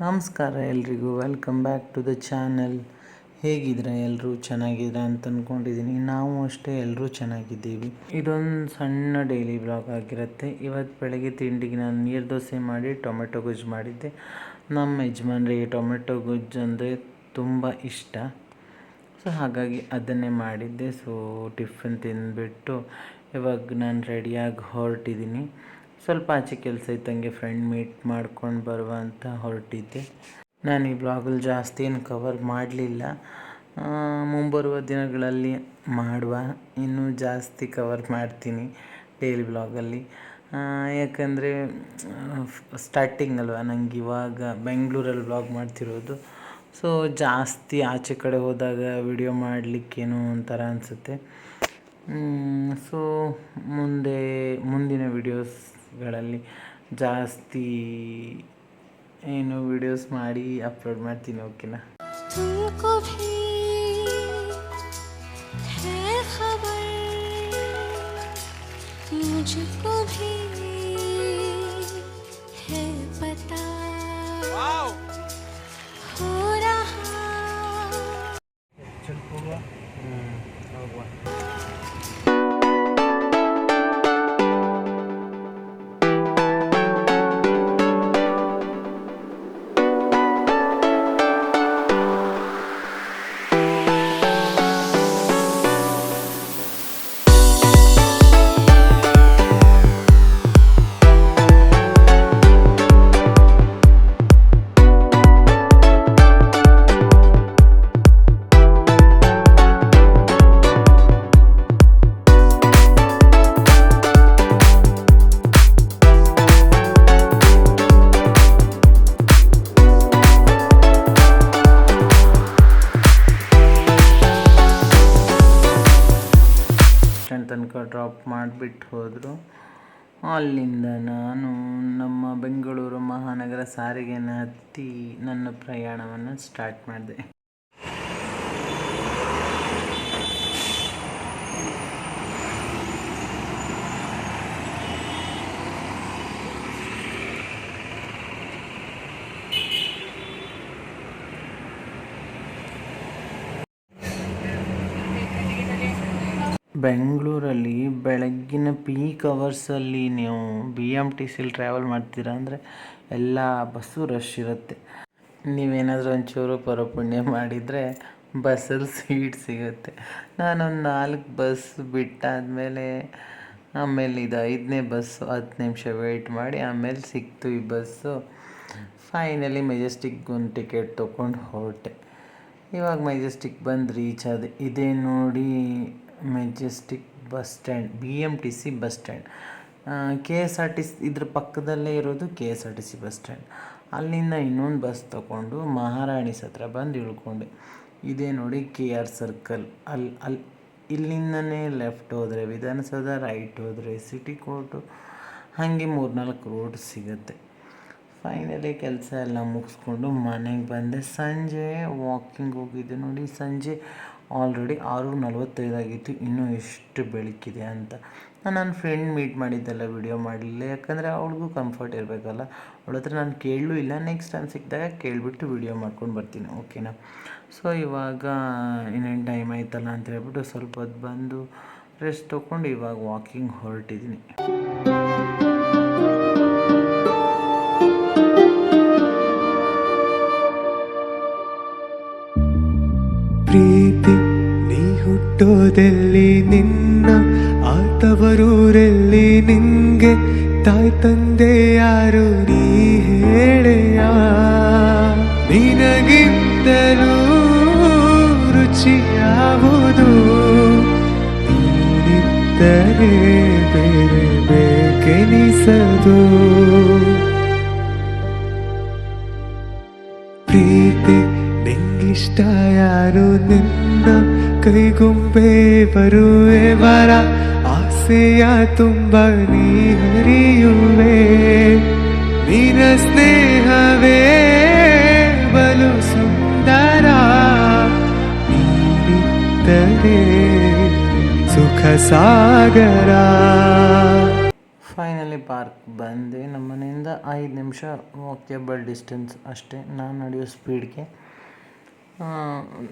ನಮಸ್ಕಾರ ಎಲ್ರಿಗೂ. Welcome back to the channel ಹೇಗಿದ್ರೆ ಎಲ್ಲರೂ ಚೆನ್ನಾಗಿದ್ರೆ ಅಂತ ಅಂದ್ಕೊಂಡಿದ್ದೀನಿ ನಾವು ಅಷ್ಟೇ ಎಲ್ಲರೂ ಚೆನ್ನಾಗಿದ್ದೀವಿ. ಇದೊಂದು ಸಣ್ಣ ಡೈಲಿ ಬ್ಲಾಗ್ ಆಗಿರುತ್ತೆ. ಇವತ್ತು ಬೆಳಗ್ಗೆ ತಿಂಡಿಗೆ ನಾನು ನೀರು ದೋಸೆ ಮಾಡಿ, ಟೊಮೆಟೊ ಗೊಜ್ಜು ಮಾಡಿದ್ದೆ. ನಮ್ಮ ಯಜಮಾನ್ರಿಗೆ ಟೊಮೆಟೊ ಗೊಜ್ಜು ಅಂದರೆ ತುಂಬ ಇಷ್ಟ. ಸೊ ಹಾಗಾಗಿ ಅದನ್ನೇ ಮಾಡಿದ್ದೆ. ಸೊ ಟಿಫಿನ್ ತಿಂದುಬಿಟ್ಟು ಇವಾಗ ನಾನು ರೆಡಿಯಾಗಿ ಹೊರಟಿದ್ದೀನಿ. ಸ್ವಲ್ಪ ಆಚೆ ಕೆಲಸ ಇದ್ದಂಗೆ ಫ್ರೆಂಡ್ ಮೀಟ್ ಮಾಡ್ಕೊಂಡು ಬರುವ ಅಂತ ಹೊರಟಿದ್ದೆ. ನಾನು ಈ ಬ್ಲಾಗಲ್ಲಿ ಜಾಸ್ತಿ ಏನು ಕವರ್ ಮಾಡಲಿಲ್ಲ. ಮುಂಬರುವ ದಿನಗಳಲ್ಲಿ ಮಾಡುವ. ಇನ್ನೂ ಜಾಸ್ತಿ ಕವರ್ ಮಾಡ್ತೀನಿ ಡೈಲಿ ಬ್ಲಾಗಲ್ಲಿ ಯಾಕಂದರೆ ಸ್ಟಾರ್ಟಿಂಗ್ ಅಲ್ವಾ? ನನಗೆ ಇವಾಗ ಬೆಂಗಳೂರಲ್ಲಿ ಬ್ಲಾಗ್ ಮಾಡ್ತಿರೋದು. ಸೊ ಜಾಸ್ತಿ ಆಚೆ ಕಡೆ ಹೋದಾಗ ವಿಡಿಯೋ ಮಾಡಲಿಕ್ಕೇನೋ ಒಂಥರ ಅನಿಸುತ್ತೆ. ಸೊ ಮುಂದೆ, ಮುಂದಿನ ವಿಡಿಯೋಸ್ಗಳಲ್ಲಿ ಜಾಸ್ತಿ ಏನು ವಿಡಿಯೋಸ್ ಮಾಡಿ ಅಪ್ಲೋಡ್ ಮಾಡ್ತೀನಿ ಓಕೆನಾ तुमको भी है खबर मुझको भी ಡ್ರಾಪ್ ಮಾಡಿಬಿಟ್ಟು ಹೋದರು. ಅಲ್ಲಿಂದ ನಾನು ನಮ್ಮ ಬೆಂಗಳೂರು ಮಹಾನಗರ ಸಾರಿಗೆನ ಹತ್ತಿ ನನ್ನ ಪ್ರಯಾಣವನ್ನು ಸ್ಟಾರ್ಟ್ ಮಾಡಿದೆ. ಬೆಂಗಳೂರಲ್ಲಿ ಬೆಳಗ್ಗಿನ ಪೀಕ್ ಅವರ್ಸಲ್ಲಿ ನೀವು ಬಿ ಎಂ ಟಿ ಸಿಲಿ ಟ್ರಾವೆಲ್ ಮಾಡ್ತೀರಾ ಅಂದರೆ ಎಲ್ಲ ಬಸ್ಸು ರಶ್ ಇರುತ್ತೆ. ನೀವೇನಾದರೂ ಒಂಚೂರು ಪರಪುಣ್ಯ ಮಾಡಿದರೆ ಬಸ್ಸಲ್ಲಿ ಸೀಟ್ ಸಿಗುತ್ತೆ. ನಾನೊಂದು ನಾಲ್ಕು ಬಸ್ ಬಿಟ್ಟಾದಮೇಲೆ ಆಮೇಲೆ ಇದು ಐದನೇ ಬಸ್ಸು ಹತ್ತು ನಿಮಿಷ ವೆಯ್ಟ್ ಮಾಡಿ ಆಮೇಲೆ ಸಿಕ್ತು ಈ ಬಸ್ಸು ಫೈನಲಿ ಮೆಜೆಸ್ಟಿಕ್ಗೆ ಒಂದು ಟಿಕೆಟ್ ತೊಗೊಂಡು ಹೊರಟೆ. ಇವಾಗ ಮೆಜೆಸ್ಟಿಕ್ ಬಂದು ರೀಚ್ ಆದೆ. ಇದೇ ನೋಡಿ Majestic bus stand B M T C bus stand K S R T C ಇದ್ರ ಪಕ್ಕದಲ್ಲೇ ಇರೋದು K S R T C bus stand ಅಲ್ಲಿಂದ ಇನ್ನೊಂದು ಬಸ್ ತಗೊಂಡು ಮಹಾರಾಣಿಸ್ ಹತ್ರ ಬಂದು ಇಳ್ಕೊಂಡೆ. ಇದೇ ನೋಡಿ ಕೆ ಆರ್ ಸರ್ಕಲ್ ಅಲ್ಲಿ ಅಲ್ಲಿ ಇಲ್ಲಿಂದನೇ ಲೆಫ್ಟ್ ಹೋದರೆ, ವಿಧಾನಸೌಧ ರೈಟ್ ಹೋದರೆ ಸಿಟಿ ಕೋರ್ಟು ಹಾಗೆ ಮೂರ್ನಾಲ್ಕು ರೋಡ್ ಸಿಗುತ್ತೆ. ಫೈನಲಿ ಕೆಲಸ ಎಲ್ಲ ಮುಗಿಸ್ಕೊಂಡು ಮನೆಗೆ ಬಂದೆ. ಸಂಜೆ ವಾಕಿಂಗ್ ಹೋಗಿದ್ದೆ ನೋಡಿ, ಸಂಜೆ ಆಲ್ರೆಡಿ ಆರು ನಲ್ವತ್ತೈದು ಆಗಿತ್ತು ಇನ್ನೂ ಎಷ್ಟು ಬೆಳಕಿದೆ ಅಂತ. ನಾನು ನನ್ನ ಫ್ರೆಂಡ್ ಮೀಟ್ ಮಾಡಿದ್ದೆಲ್ಲ ವಿಡಿಯೋ ಮಾಡಲಿಲ್ಲ, ಯಾಕಂದರೆ ಅವಳಿಗೂ ಕಂಫರ್ಟ್ ಇರಬೇಕಲ್ಲ. ಅವಳ ಹತ್ರ ನಾನು ಕೇಳಲೂ ಇಲ್ಲ ನೆಕ್ಸ್ಟ್ ಟೈಮ್ ಸಿಕ್ಕಿದಾಗ ಕೇಳಿಬಿಟ್ಟು ವಿಡಿಯೋ ಮಾಡ್ಕೊಂಡು ಬರ್ತೀನಿ ಓಕೆನಾ ಸೊ ಇವಾಗ ಇನ್ನೇನು ಟೈಮ್ ಆಯ್ತಲ್ಲ ಅಂತ ಹೇಳ್ಬಿಟ್ಟು ಸ್ವಲ್ಪ ಹೊತ್ತು ಬಂದು ರೆಸ್ಟ್ ತೊಗೊಂಡು ಇವಾಗ ವಾಕಿಂಗ್ ಹೊರಟಿದ್ದೀನಿ ಪ್ರೀತಿ, ನೀ ಹುಟ್ಟೋದೆಲ್ಲಿ ನಿನ್ನ, ಆತವರೂರಲ್ಲಿ ನಿಂಗೆ ತಾಯಿ ತಂದೆ ಯಾರು ನೀ ಹೇಳೆಯ? ನಿನಗಿಂತಲೂ ರುಚಿ ಯಾವುದು ನೀನಿದ್ದರೆ ಬೇರೆ ಬೇಕೆನಿಸದು? ನಿಂಗಿಷ್ಟ ಯಾರು ನಿನ್ನ ಕೈಗುಂಬೆ ಬರುವೆ ವರ, ಆಸೆಯ ತುಂಬ ನೀ ಹರಿಯುವೆ ನೀನ ಸ್ನೇಹವೇ ಬಲು ಸುಂದರ, ನೀನಿದ್ದರೆ ಸುಖ ಸಾಗರ. ಫೈನಲಿ ಫೈನಲಿ ಪಾರ್ಕ್ ಬಂದೆ ನಮ್ಮನೆಯಿಂದ ಐದು ನಿಮಿಷ ವಾಕ್ಯಬಲ್ ಡಿಸ್ಟೆನ್ಸ್ ಅಷ್ಟೇ. ನಾನು ನಡೆಯೋ ಸ್ಪೀಡ್ಗೆ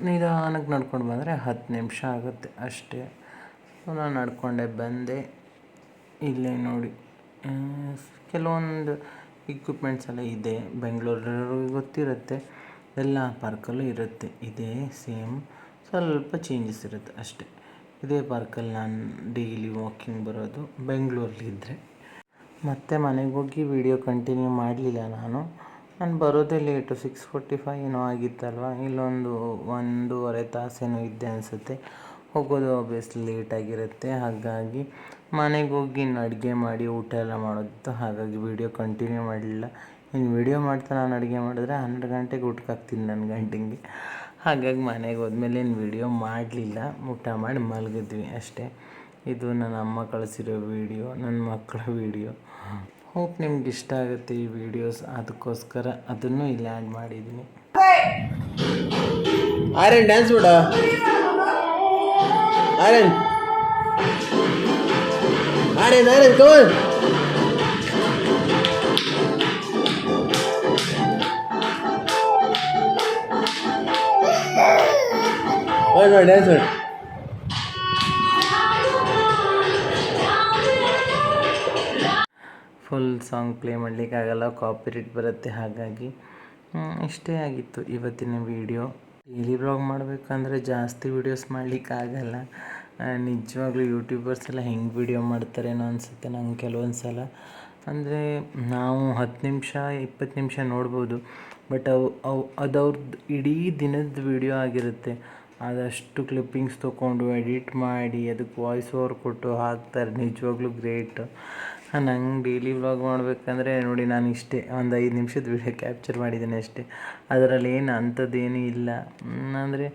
ನಿಧಾನಕ್ಕೆ ನಡ್ಕೊಂಡು ಬಂದರೆ ಹತ್ತು ನಿಮಿಷ ಆಗುತ್ತೆ ಅಷ್ಟೇ. ನಾನು ನಡ್ಕೊಂಡೆ, ಬಂದೆ. ಇಲ್ಲೇ ನೋಡಿ ಕೆಲವೊಂದು ಇಕ್ವಿಪ್ಮೆಂಟ್ಸ್ ಎಲ್ಲ ಇದೆ. ಬೆಂಗಳೂರಿಗೆ ಗೊತ್ತಿರುತ್ತೆ. ಎಲ್ಲ ಪಾರ್ಕಲ್ಲೂ ಇರುತ್ತೆ. ಇದೇ ಸೇಮ್ ಸ್ವಲ್ಪ ಚೇಂಜಸ್ ಇರುತ್ತೆ ಅಷ್ಟೇ. ಇದೇ ಪಾರ್ಕಲ್ಲಿ ನಾನು ಡೈಲಿ ವಾಕಿಂಗ್ ಬರೋದು ಬೆಂಗಳೂರಲ್ಲಿದ್ದರೆ ಮತ್ತೆ ಮನೆಗೆ ಹೋಗಿ ವಿಡಿಯೋ ಕಂಟಿನ್ಯೂ ಮಾಡಲಿಲ್ಲ ನಾನು. ನಾನು ಬರೋದೇ ಲೇಟು ಸಿಕ್ಸ್ ಫೋರ್ಟಿ ಫೈವ್ ಏನೋ ಆಗಿತ್ತಲ್ವ? ಇಲ್ಲೊಂದು ಒಂದೂವರೆ ತಾಸೇನೋ ಇದ್ದೆ ಅನಿಸುತ್ತೆ. ಹೋಗೋದು ಆಬ್ವಿಯಸ್ಲಿ ಲೇಟಾಗಿರುತ್ತೆ ಹಾಗಾಗಿ ಮನೆಗೆ ಹೋಗಿ ಇನ್ನು ಅಡುಗೆ ಮಾಡಿ ಊಟ ಎಲ್ಲ ಮಾಡೋದಿತ್ತು. ಹಾಗಾಗಿ ವಿಡಿಯೋ ಕಂಟಿನ್ಯೂ ಮಾಡಲಿಲ್ಲ. ಇನ್ನು ವಿಡಿಯೋ ಮಾಡ್ತಾ ನಾನು ಅಡುಗೆ ಮಾಡಿದ್ರೆ ಹನ್ನೆರಡು ಗಂಟೆಗೆ ಊಟಕ್ಕೆ ಹಾಕ್ತೀನಿ ನನ್ನ ಗಂಟೆಗೆ ಹಾಗಾಗಿ ಮನೆಗೆ ಹೋದ್ಮೇಲೆ ಏನು ವಿಡಿಯೋ ಮಾಡಲಿಲ್ಲ. ಊಟ ಮಾಡಿ ಮಲಗಿದ್ವಿ ಅಷ್ಟೇ. ಇದು ನನ್ನ ಅಮ್ಮ ಕಳಿಸಿರೋ ವಿಡಿಯೋ ನನ್ನ ಮಕ್ಕಳ ವಿಡಿಯೋ ಹೋಪ್ ನಿಮ್ಗೆ ಇಷ್ಟ ಆಗುತ್ತೆ ಈ ವಿಡಿಯೋಸ್ ಅದಕ್ಕೋಸ್ಕರ ಅದನ್ನು ಇಲ್ಲಿ ಆ್ಯಡ್ ಮಾಡಿದ್ದೀನಿ. ಆರ್ಯನ್ ಡ್ಯಾನ್ಸ್ ಬಿಡ ಆರ್ಯನ್. ಆರ್ಯನ್ ಆರ್ಯನ್ ಮಾಡಿ ಡ್ಯಾನ್ಸ್ ಮಾಡಿ. ಫುಲ್ ಸಾಂಗ್ ಪ್ಲೇ ಮಾಡಲಿಕ್ಕಾಗಲ್ಲ ಕಾಪಿರೇಟ್ ಬರುತ್ತೆ. ಹಾಗಾಗಿ ಇಷ್ಟೇ ಆಗಿತ್ತು ಇವತ್ತಿನ ವಿಡಿಯೋ ಡೈಲಿ ಬ್ಲಾಗ್ ಮಾಡಬೇಕಂದ್ರೆ ಜಾಸ್ತಿ ವೀಡಿಯೋಸ್ ಮಾಡಲಿಕ್ಕಾಗಲ್ಲ. ನಿಜವಾಗ್ಲೂ ಯೂಟ್ಯೂಬರ್ಸ್ ಎಲ್ಲ ಹೆಂಗೆ ವಿಡಿಯೋ ಮಾಡ್ತಾರೇನೋ ಅನಿಸುತ್ತೆ ನಂಗೆ ಕೆಲವೊಂದು ಸಲ. ಅಂದರೆ, ನಾವು ಹತ್ತು ನಿಮಿಷ, ಇಪ್ಪತ್ತು ನಿಮಿಷ ನೋಡ್ಬೋದು. ಬಟ್ ಅವು ಅವು ಅದವ್ರದ್ದು ಇಡೀ ದಿನದ ವಿಡಿಯೋ ಆಗಿರುತ್ತೆ. ಅದಷ್ಟು ಕ್ಲಿಪ್ಪಿಂಗ್ಸ್ ತೊಗೊಂಡು ಎಡಿಟ್ ಮಾಡಿ, ಅದಕ್ಕೆ ವಾಯ್ಸ್ ಓವರ್ ಕೊಟ್ಟು ಹಾಕ್ತಾರೆ. ನಿಜವಾಗ್ಲೂ ಗ್ರೇಟ್ ನಂಗೆ ಡೈಲಿ ವ್ಲಾಗ್ ಮಾಡಬೇಕಂದ್ರೆ ನೋಡಿ ನಾನು ಇಷ್ಟೇ. ಒಂದು ಐದು ನಿಮಿಷದ ವಿಡಿಯೋ ಕ್ಯಾಪ್ಚರ್ ಮಾಡಿದ್ದೀನಿ ಅಷ್ಟೇ. ಅದರಲ್ಲಿ ಏನು ಅಂಥದ್ದೇನೂ ಇಲ್ಲ. ಅಂದರೆ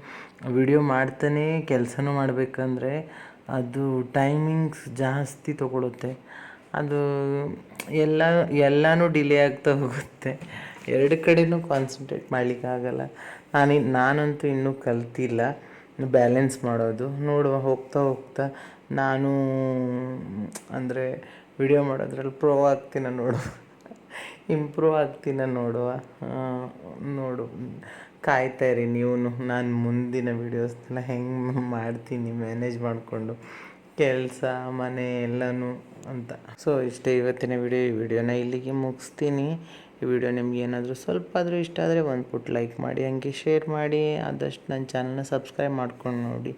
ವಿಡಿಯೋ ಮಾಡ್ತಾನೆ ಕೆಲಸನೂ ಮಾಡಬೇಕಂದ್ರೆ ಅದು ಟೈಮಿಂಗ್ಸ್ ಜಾಸ್ತಿ ತೊಗೊಳುತ್ತೆ. ಅದು ಎಲ್ಲ, ಎಲ್ಲನೂ ಡಿಲೇ ಆಗ್ತಾ ಹೋಗುತ್ತೆ. ಎರಡು ಕಡೆನೂ ಕಾನ್ಸಂಟ್ರೇಟ್ ಮಾಡಲಿಕ್ಕಾಗಲ್ಲ ನಾನು, ನಾನಂತೂ ಇನ್ನೂ ಕಲ್ತಿಲ್ಲ. ಬ್ಯಾಲೆನ್ಸ್ ಮಾಡೋದು. ನೋಡುವ, ಹೋಗ್ತಾ ಹೋಗ್ತಾ ನಾನು, ಅಂದರೆ ವಿಡಿಯೋ ಮಾಡೋದ್ರಲ್ಲಿ ಪ್ರೋ ಆಗ್ತೀನ ನೋಡು ಇಂಪ್ರೂವ್ ಆಗ್ತೀನ ನೋಡುವ. ನೋಡು. ಕಾಯ್ತಾ ಇರಿ ನೀವು ನಾನು ಮುಂದಿನ ವೀಡಿಯೋಸ್ನೆಲ್ಲ ಹೆಂಗೆ ಮಾಡ್ತೀನಿ ಮ್ಯಾನೇಜ್ ಮಾಡಿಕೊಂಡು. ಕೆಲಸ, ಮನೆ ಎಲ್ಲನೂ ಅಂತ. ಸೊ ಇಷ್ಟೇ ಇವತ್ತಿನ ವಿಡಿಯೋ ಈ ವಿಡಿಯೋನ ಇಲ್ಲಿಗೆ ಮುಗಿಸ್ತೀನಿ. ಈ ವಿಡಿಯೋ ನಿಮ್ಗೆ ಏನಾದರೂ ಸ್ವಲ್ಪ ಆದರೂ ಇಷ್ಟ ಆದರೆ ಒಂದು ಪುಟ್ ಲೈಕ್ ಮಾಡಿ, ಹಂಗೆ ಶೇರ್ ಮಾಡಿ, ಆದಷ್ಟು ನನ್ನ ಚಾನಲ್ನ ಸಬ್ಸ್ಕ್ರೈಬ್ ಮಾಡ್ಕೊಂಡು ನೋಡಿ.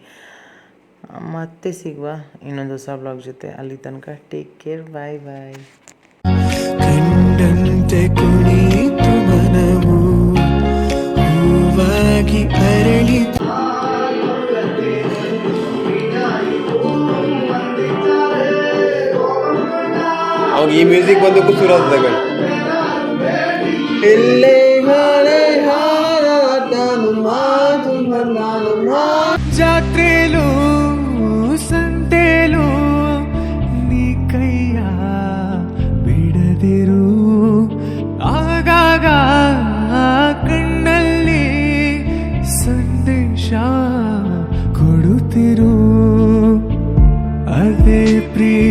ಮತ್ತೆ ಸಿಗುವ ಇನ್ನೊಂದು ಹೊಸ ಬ್ಲಾಗ್ ಜೊತೆ. ಅಲ್ಲಿ ತನಕ take care bye bye music ಬಂದು ಶುರು ಆಗ್ತದೆ ಇಲ್ಲೇ ಹಾಳೆ ಹಾರಾಟನು ಮಾತು ನಾನು ಜಾತ್ರೆಲು ಸಂತೆಲು ನೀ ಕೈಯ ಬಿಡದಿರು. ಆಗಾಗ ಕಣ್ಣಲ್ಲಿ ಸಂದೇಶ ಕೊಡುತ್ತಿರು. ಅದೇ ಪ್ರಿಯ